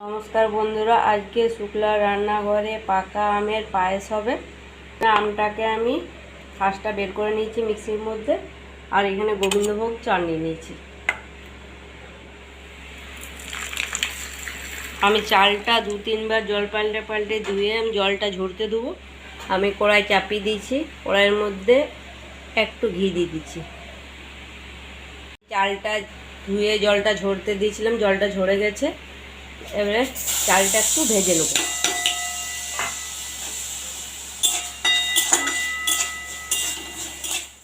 নমস্কার বন্ধুরা, আজকে শুক্লা রান্নাঘরে পাকা আমের পায়েস হবে। আমটাকে আমি ফার্স্টটা বের করে নিয়েছি মিক্সির মধ্যে, আর এখানে গোবিন্দভোগ চাল নিয়ে নিয়েছি। আমি চালটা দু তিনবার জল পাল্টে পাল্টে ধুয়ে আমি জলটা ঝরতে দেবো আমি কড়াই চাপিয়ে দিয়েছি, কড়াইয়ের মধ্যে একটু ঘি দিয়ে দিচ্ছি। চালটা ধুয়ে জলটা ঝরতে দিয়েছিলাম, জলটা ঝরে গেছে। এবারে চালটা একটু ভেজে নেব।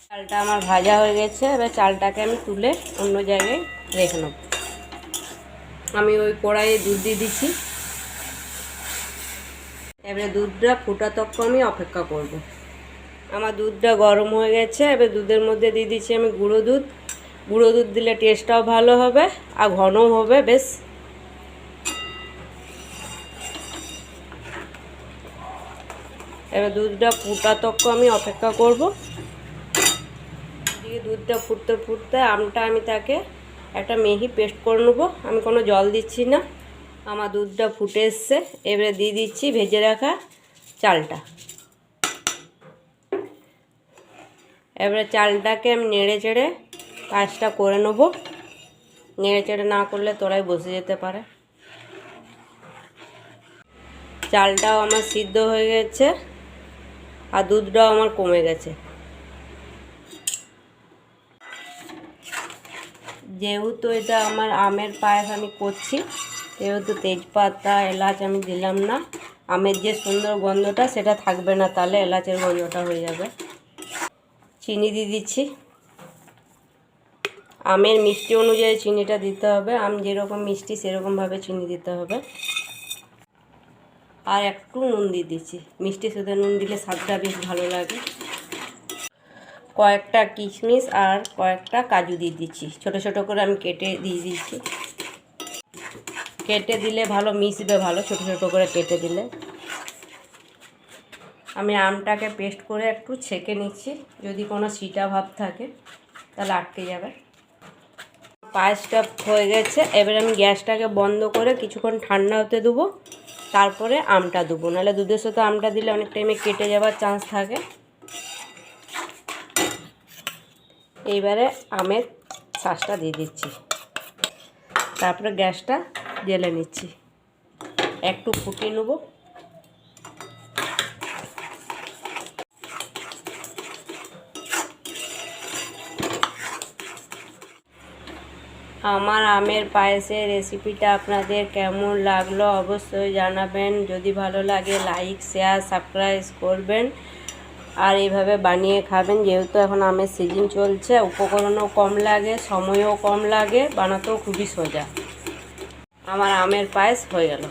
চালটা আমার ভাজা হয়ে গেছে, এবার চালটাকে আমি তুলে অন্য জায়গায় রেখে নেব। আমি ওই কড়াইয়ে দুধ দিয়ে দিচ্ছি। এবারে দুধটা ফোটা তক্ক আমি অপেক্ষা করব। আমার দুধটা গরম হয়ে গেছে, এবার দুধের মধ্যে দিয়ে দিচ্ছি আমি গুঁড়ো দুধ। গুঁড়ো দুধ দিলে টেস্টটাও ভালো হবে, আর ঘনও হবে, বেশ। এবার দুধটা ফুটা তক্ক আমি অপেক্ষা করব। দিয়ে দুধটা ফুটতে ফুটতে আমটা আমি তাকে একটা মেহি পেস্ট করে নেব। আমি কোনো জল দিচ্ছি না। আমার দুধটা ফুটে এসছে। এবারে দিয়ে দিচ্ছি ভেজে রাখা চালটা। এবারে চালটাকে আমি নেড়ে চেড়ে কাজটা করে নেব। নেড়ে চেড়ে না করলে তোরাই বসে যেতে পারে। চালটাও আমার সিদ্ধ হয়ে গেছে। আর দুধটাও আমার কমে গেছে। যেহেতু এটা আমার আমের পায়েস আমি করছি, যেহেতু তেজপাতা, এলাচ আমি দিলাম না, আমের যে সুন্দর গন্ধটা সেটা থাকবে না, তাহলে এলাচের গন্ধটা হয়ে যাবে। চিনি দিয়ে দিচ্ছি। আমের মিষ্টি অনুযায়ী চিনিটা দিতে হবে, আম যেরকম মিষ্টি সেরকমভাবে চিনি দিতে হবে। আর একটু নুন দিয়ে দিচ্ছি। মিষ্টি শুধু নুন দিলে স্বাদটা বেশ ভালো লাগে। কয়েকটা কিশমিশ আর কয়েকটা কাজু দিয়ে দিচ্ছি। ছোট ছোট করে আমি কেটে দিয়ে দিচ্ছি। কেটে দিলে ভালো, মিশবে ভালো, ছোট ছোট করে কেটে দিলে। আমি আমটাকে পেস্ট করে একটু ছেঁকে নিচ্ছি। যদি কোনো সিটা ভাব থাকে, তাহলে আটকে যাবে। পায়েসটা হয়ে গেছে। এবার আমি গ্যাসটাকে বন্ধ করে কিছুক্ষণ ঠান্ডা হতে দেবো। তারপরে আমটা দেবো। নাহলে দুধের সাথে আমটা দিলে অনেক টাইমে কেটে যাওয়ার চান্স থাকে। এইবারে আমের শ্বাসটা দিয়ে দিচ্ছি। তারপরে গ্যাসটা জেলে নিচ্ছি। একটু ফুটিয়ে নেব। আমার আমের পায়েসের রেসিপিটা আপনাদের কেমন লাগল অবশ্যই জানাবেন। যদি ভালো লাগে, লাইক, শেয়ার, সাবস্ক্রাইব করবেন। আর এইভাবে বানিয়ে খাবেন, যেহেতু এখন আমের সিজন চলছে, উপকরণও কম লাগে, সময়ও কম লাগে, বানাতেও খুবই সোজা। আমার আমের পায়েস হয়ে গেল।